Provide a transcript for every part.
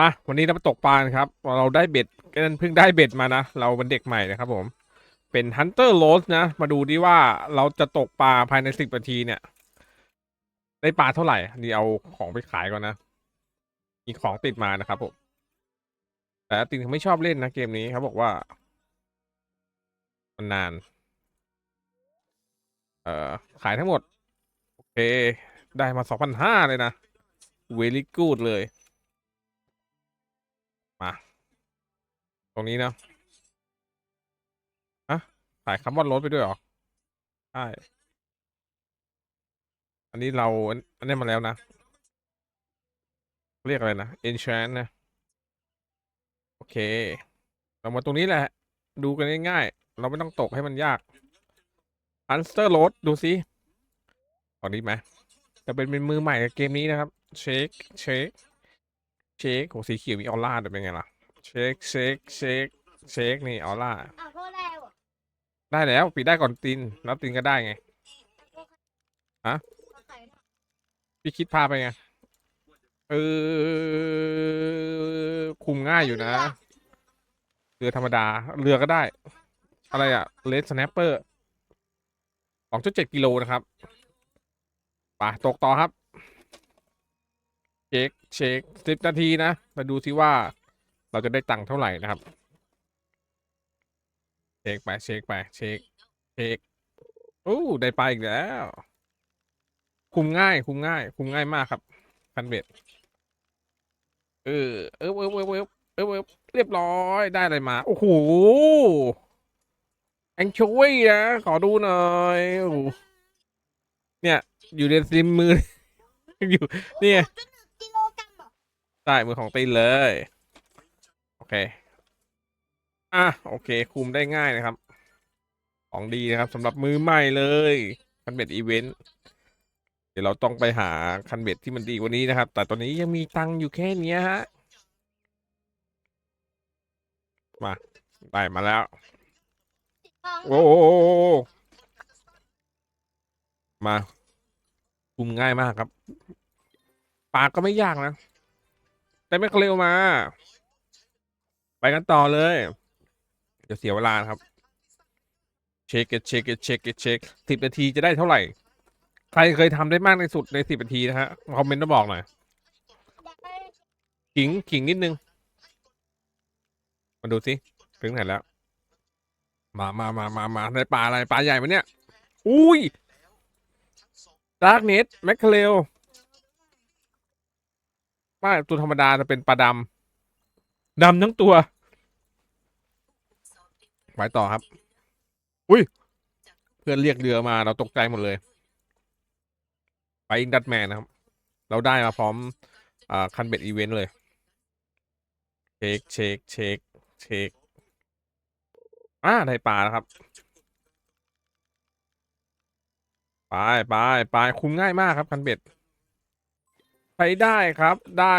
มาวันนี้เราตกปลาครับ เราได้เบ็ดกันเพิ่งได้เบ็ดมานะ เราเป็นเด็กใหม่นะครับผม เป็นฮันเตอร์โรสนะ มาดูดิว่าเราจะตกปลาภายในสิบนาทีเนี่ย ได้ปลาเท่าไหร่นี่เอาของไปขายก่อนนะ มีของติดมานะครับผม แต่ตินเขาไม่ชอบเล่นนะเกมนี้เขาบอกว่า มันนาน เอ่อ ขายทั้งหมด โอเค ได้มาสองพันห้าเลยนะเวลี่กูดเลย ตรงนี้นะอะขายคาร์บอนรถไปด้วยเหรอ ใช่ อันนี้เราอันนี้มาแล้วนะ เรียกอะไรนะ enchant นะ โอเค เรามาตรงนี้แหละ ดูกันง่ายๆ เราไม่ต้องตกให้มันยาก อันสเตอร์โรดดูสิตอนนี้ไหมจะเป็นเป็นมือใหม่กับเกมนี้นะครับ เช็คเช็คเช็คโหสีเขียวมีออร่าด้วยเป็นไงล่ะ เช็คเช็คเช็คเช็คนี่ออร่าอ้าวโทษแล้วอะได้แล้วปิดได้ก่อนตินแล้วตินก็ได้ไงฮะขอขายหน่อยพี่คิดพาไปไงเออคุมง่ายอยู่นะ เรือธรรมดา เรือก็ได้ อะไรอะเลสสแนปเปอร์สองจุดเจ็ดกิโลนะครับไปตกต่อครับ เช็คเช็คสิบนาทีนะ มาดูซิว่า เราจะได้ตังค์เท่าไหร่นะครับ เช็คไปเช็คไปเช็คเช็คโอ้ได้ไปอีกแล้ว คุมง่าย คุมง่าย คุมง่ายมากครับคันเบ็ดเออเออเออเออเออเออเออเรียบร้อยได้อะไรมา โอ้โหแองโชยนะขอดูหน่อยโอ้โหเนี่ย อยู่ในซิมมืออยู่ เนี่ยจุดหนึ่งกิโลกรัมเหรอใต้มือของตีนเลย โอเค อะโอเค คุมได้ง่ายนะครับ ของดีนะครับสำหรับมือใหม่เลยคันเบ็ดอีเวนต์เดี๋ยวเราต้องไปหาคันเบ็ดที่มันดีกว่านี้นะครับ แต่ตอนนี้ยังมีตังค์อยู่แค่นี้ฮะ มาได้มาแล้ว โอ้มา คุมง่ายมากครับ ปากก็ไม่ยากนะ แต่ไม่เร็วมา กันต่อเลย เดี๋ยวเสียเวลาครับ เช็คเช็คเช็คเช็คสิบนาทีจะได้เท่าไหร่ ใครเคยทำได้มากในสุดในสิบนาทีนะฮะคอมเมนต์มาบอกหน่อยขิงขิงนิดนึง มาดูสิถึงไหนแล้ว มามามามามาในปลาอะไรปลาใหญ่ไหมเนี่ย อุ้ยดาร์กเน็ตแมคเคเลลไม่ตัวธรรมดาจะเป็นปลาดำดำทั้งตัว ไปต่อครับ อุ้ย เพื่อนเรียกเรือมาเราตกใจหมดเลย ไปอิงดัตแมนนะครับ เราได้มาพร้อม อ่า คันเบ็ดอีเวนต์เลย เช็คเช็คเช็คเช็คอ่าได้ปลาแล้วครับไปไปไปคุ้มง่ายมากครับ คันเบ็ดไปได้ครับได้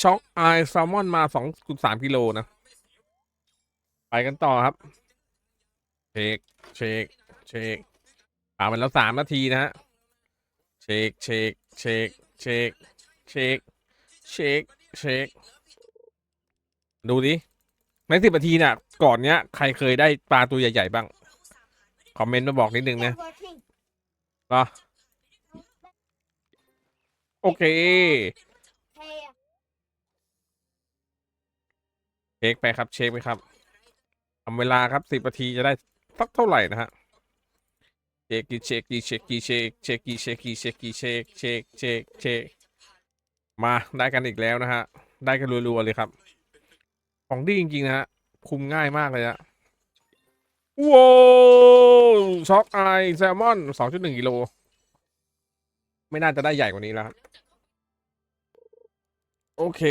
ช็อกไอแซลมอนมาสองสามกิโลนะ ไปกันต่อครับ เช็คเช็คเช็คผ่านไปแล้วสามนาทีนะฮะ เช็คเช็คเช็คเช็คเช็คเช็คเช็คดูดิ ในสิบนาทีน่ะก่อนเนี้ย ใครเคยได้ปลาตัวใหญ่ ๆ บ้าง คอมเมนต์มาบอกนิดนึงนะตัวจริงเหรอโอเคเช็คไปครับ เช็คไปครับ ทำเวลาครับสิบนาทีจะได้สักเท่าไหร่นะฮะเช็คกี่เช็คกี่เช็คกี่เช็คเช็คกี่เช็คกี่เช็คกี่เช็คเช็คเช็คเช็คมาได้กันอีกแล้วนะฮะ ได้กันรัวๆเลยครับ ของดีจริงๆนะฮะ คุมง่ายมากเลยอะว้าวช็อกไอแซลมอนสองจุดหนึ่งกิโล ไม่น่าจะได้ใหญ่กว่านี้แล้วโอเค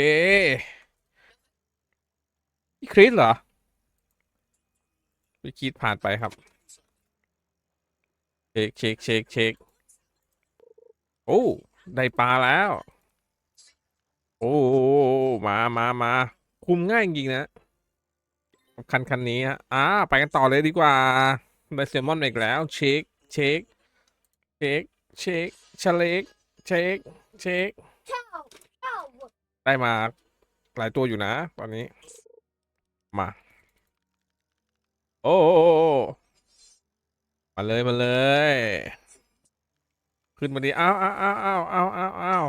พี่คริสเหรอ พี่คิดผ่านไปครับเช็คเช็คเช็คเช็คโอ้ได้ปลาแล้ว โอ้มามามาคุมง่ายจริงนะคันคันนี้ฮะอ่าไปกันต่อเลยดีกว่าได้แซลมอนอีกแล้ว เช็คเช็คเช็คเช็คเชลเล็กเช็คเช็คได้มาหลายตัวอยู่นะ ตอนนี้มา โอ้มาเลยมาเลย ขึ้นมาดีอ้าวอ้าวอ้าวอ้าวอ้าวอ้าวอ้าว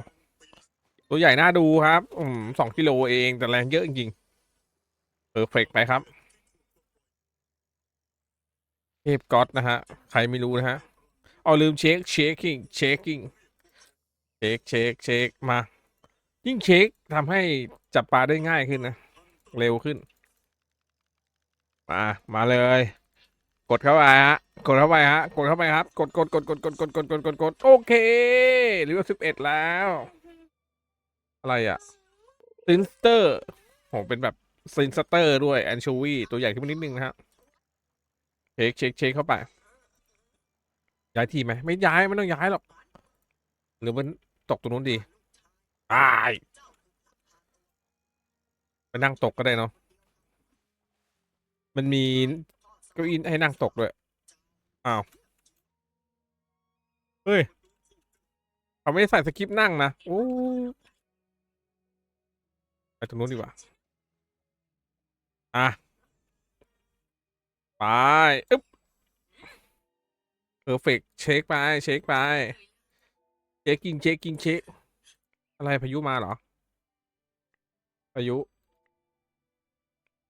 ตัวใหญ่น่าดูครับ อืมสองกิโลเองแต่แรงเยอะจริงเพอร์เฟกไปครับ เทพก๊อตนะฮะ ใครไม่รู้นะฮะ เอาลืมเช็คเช็คกิ้งเช็คกิ้งเช็คเช็คเช็คมา ยิ่งเช็คทำให้จับปลาได้ง่ายขึ้นนะ เร็วขึ้น มามาเลย กดเข้าไปฮะกดเข้าไปฮะกดเข้าไปครับ กดกดกดกดกดกดกดกดกดกดโอเคหรือว่าสิบเอ็ดแล้ว อะไรอะซินสเตอร์โหเป็นแบบซินสเตอร์ด้วยแอนชูวีตัวใหญ่ขึ้นมานิดนึงนะฮะเช็คเช็คเช็คเข้าไป ย้ายทีไหมไม่ย้ายไม่ต้องย้ายหรอกหรือมันตกตรงนู้นดีตายไปนั่งตกก็ได้เนาะ มันมีเก้าอี้ให้นั่งตกด้วย อ้าว เฮ้ย เขาไม่ได้ใส่สคริปต์นั่งนะ โอ้ไปตรงนู้นดีกว่า อะ ไป อึ๊บเพอร์เฟกเช็คไป เช็คไป เช็คกิ้งเช็คกิ้งเช็คอะไรพายุมาเหรอ พายุ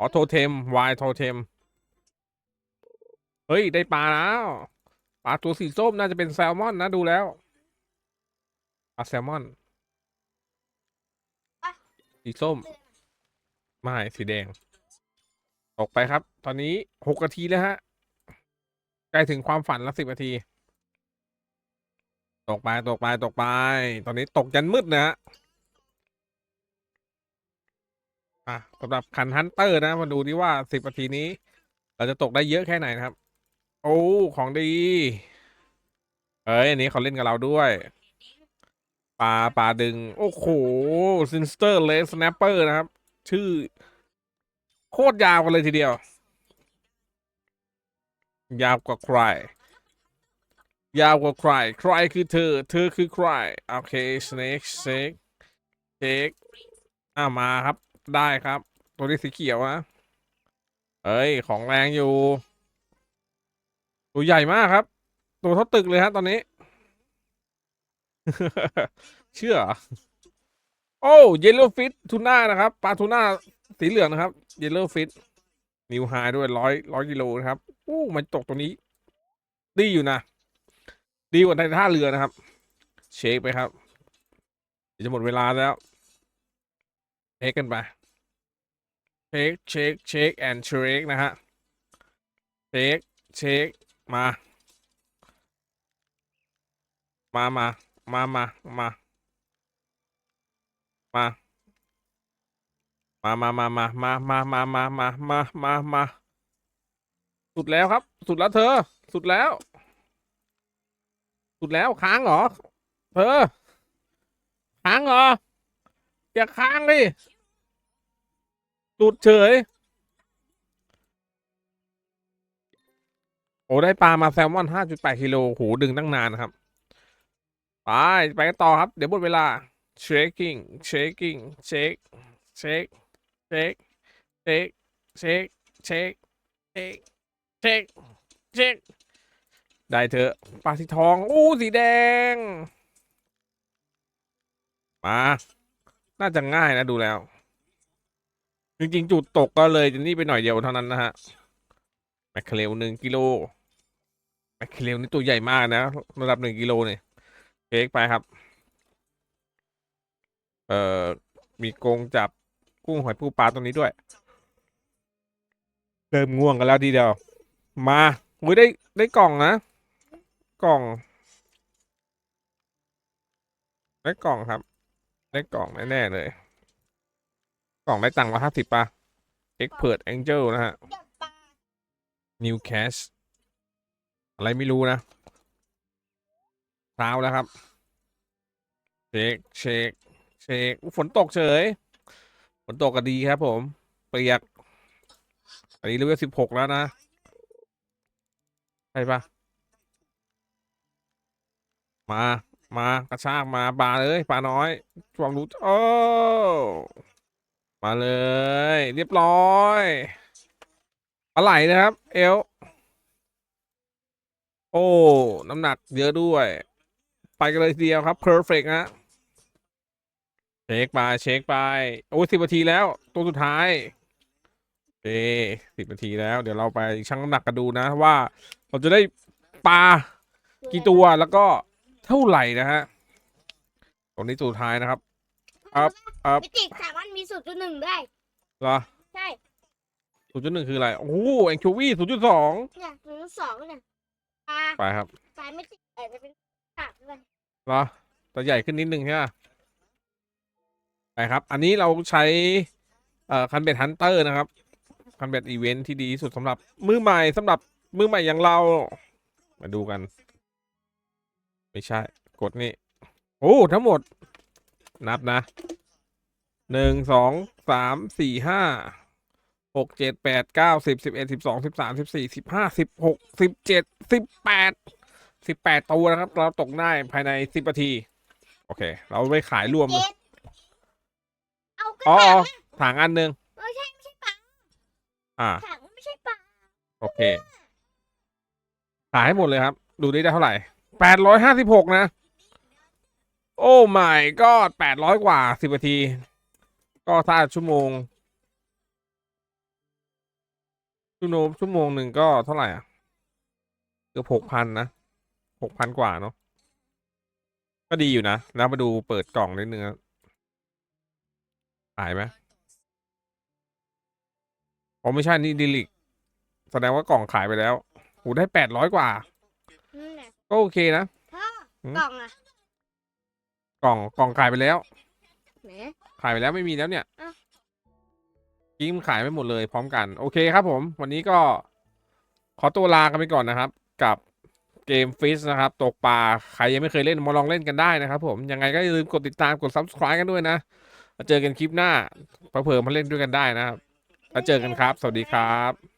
อ๋อโทเทมวายโทเทม เฮ้ย ได้ปลาแล้ว ปลาตัวสีส้มน่าจะเป็นแซลมอนนะดูแล้ว ปลาแซลมอน สีส้ม ไม่ สีแดง ตกไปครับ ตอนนี้หกนาทีแล้วฮะ ใกล้ถึงความฝันละสิบนาที ตกไป ตกไป ตกไป ตอนนี้ตกยันมืดนะฮะ อะสำหรับคันฮันเตอร์นะมาดูดิว่าสิบนาทีนี้ เราจะตกได้เยอะแค่ไหนนะครับ โอ้ของดี เอ้ยอันนี้เขาเล่นกับเราด้วยปลาปลาดึง โอ้โหซินสเตอร์เลสแนปเปอร์นะครับ ชื่อ โคตรยาวกันเลยทีเดียว ยาวกว่าใครยาวกว่าใครใครคือเธอ เธอคือใครโอเค snake snake snake อ่ามาครับ ได้ครับ ตัวนี้สีเขียวนะเอ้ย ของแรงอยู่ ตัวใหญ่มากครับ ตัวเท่าตึกเลยฮะตอนนี้ เชื่อ โอ้เยลโล่ฟิตทูน่านะครับปลาทูน่าสีเหลืองนะครับ เยลโล่ฟิตนิวไฮด้วยร้อยร้อยกิโลนะครับอู้มันตกตัวนี้ ดีอยู่นะ ดีกว่าในท่าเรือนะครับ เช็คไปครับจะหมดเวลาแล้ว เช็คกันไปเช็คเช็คเช็คแอนเช็คนะฮะเช็คเช็คมา มามามามามามามามามามามามามามามามามามาสุดแล้วครับ สุดแล้วเธอ สุดแล้ว สุดแล้วค้างเหรอ เธอ ค้างเหรอ อย่าค้างดิ สุดเฉย โอ้ได้ปลามาแซลมอนห้าจุดแปดกิโลโหดึงตั้งนานครับ ไป ไปกันต่อครับ เดี๋ยวหมดเวลา shaking shaking shake shake shake shake shake shake shake shake shake ได้เถอะปลาสีทอง อู้สีแดง มา น่าจะง่ายนะดูแล้ว จริงๆ จุดตกก็เลยจะนี่ไปหน่อยเดียวเท่านั้นนะฮะแมคเคเรลหนึ่งกิโลแมคเคเรลนี่ตัวใหญ่มากนะระดับหนึ่งกิโลเนี่ยเค้กไปครับ เอ่อมีกงจับกุ้งหอยปูปลาตรงนี้ด้วยเริ่มง่วงกันแล้วทีเดียว มาอุ้ยได้ได้กล่องนะ กล่อง ได้กล่องครับ ได้กล่องแน่ๆเลย กล่องได้ตังค์มาห้าสิบป่ะ Expert Angel นะฮะ New Cash อะไรไม่รู้นะเช้าแล้วครับ เช็คเช็คเช็คฝนตกเฉย ฝนตกก็ดีครับผม เปียก อันนี้เรียกสิบหกแล้วนะ ใช่ปะมา มากระชากมาปลาเลยปลาน้อยฟองรู้โอ้ มาเลย เรียบร้อยอะไรนะครับ เอลโอ้ น้ำหนักเยอะด้วย ไปกันเลยทีเดียวครับ perfect ฮะเช็คไปเช็คไป โอ้สิบนาทีแล้ว ตัวสุดท้ายเอสิบนาทีแล้ว เดี๋ยวเราไปชั่งน้ำหนักกันดูนะว่า เราจะได้ปลากี่ตัวแล้วก็เท่าไหร่นะฮะตรงนี้ตัวสุดท้ายนะครับครับครับมิติสามารถ มีสูตรจุดหนึ่งได้เหรอใช่ศูนย์จุดหนึ่งคืออะไร โอ้โหแองโชวีศูนย์จุดสองเนี่ยศูนย์สองเนี่ยปลาไปครับปลาไม่ติดอาจจะเป็นสามด้วยเหรอตัวใหญ่ขึ้นนิดนึงใช่ไหมไปครับ อันนี้เราใช้เอ่อคันเบ็ดฮันเตอร์นะครับ คันเบ็ดอีเวนท์ที่ดีที่สุดสำหรับมือใหม่สำหรับมือใหม่อย่างเรา มาดูกัน ไม่ใช่ กดนี่ โอ้ ทั้งหมด นับนะ หนึ่งสองสามสี่ห้าหกเจ็ดแปดเก้าสิบสิบเอ็ดสิบสองสิบสามสิบสี่สิบห้าสิบหกสิบเจ็ดสิบแปดสิบแปดตัวนะครับ เราตกได้ภายในสิบนาที โอเค เราไปขายรวมเจ็ดเอาก็อ๋อถัอ๋องถังอันหนึ่งไม่ใช่ไม่ใช่ปลาอ่า ถังไม่ใช่ปลาโอเค ขายให้หมดเลยครับ ดูได้ได้เท่าไหร่แปดร้อยห้าสิบหกนะ โอ้ my ก็แปดร้อยกว่าสิบนาที ก็ถ้าชั่วโมง ชั่วโมงชั่วโมงหนึ่งก็เท่าไหร่อะเกือบหกพันนะหกพันกว่าเนาะก็ดีอยู่นะ แล้วมาดูเปิดกล่องนิดนึงครับขายไหมอ๋อไม่ใช่นี่ดิลิกแสดงว่ากล่องขายไปแล้วโหได้แปดร้อยกว่านั่นแหละก็โอเคนะพ่อหืมกล่องอะกล่องกล่องขายไปแล้วแหม ขายไปแล้วไม่มีแล้วเนี่ยอ้าว กิ้มนขายไปหมดเลยพร้อมกัน โอเคครับผม วันนี้ก็ขอตัวลากันไปก่อนนะครับ กับเกมฟิชนะครับ ตกปลาใครยังไม่เคยเล่นมาลองเล่นกันได้นะครับ ผมยังไงก็อย่าลืมกดติดตามกด subscribe กันด้วยนะมาเจอกันคลิปหน้าเผื่อๆมาเล่นด้วยกันได้นะครับแล้วเจอกันครับ สวัสดีครับ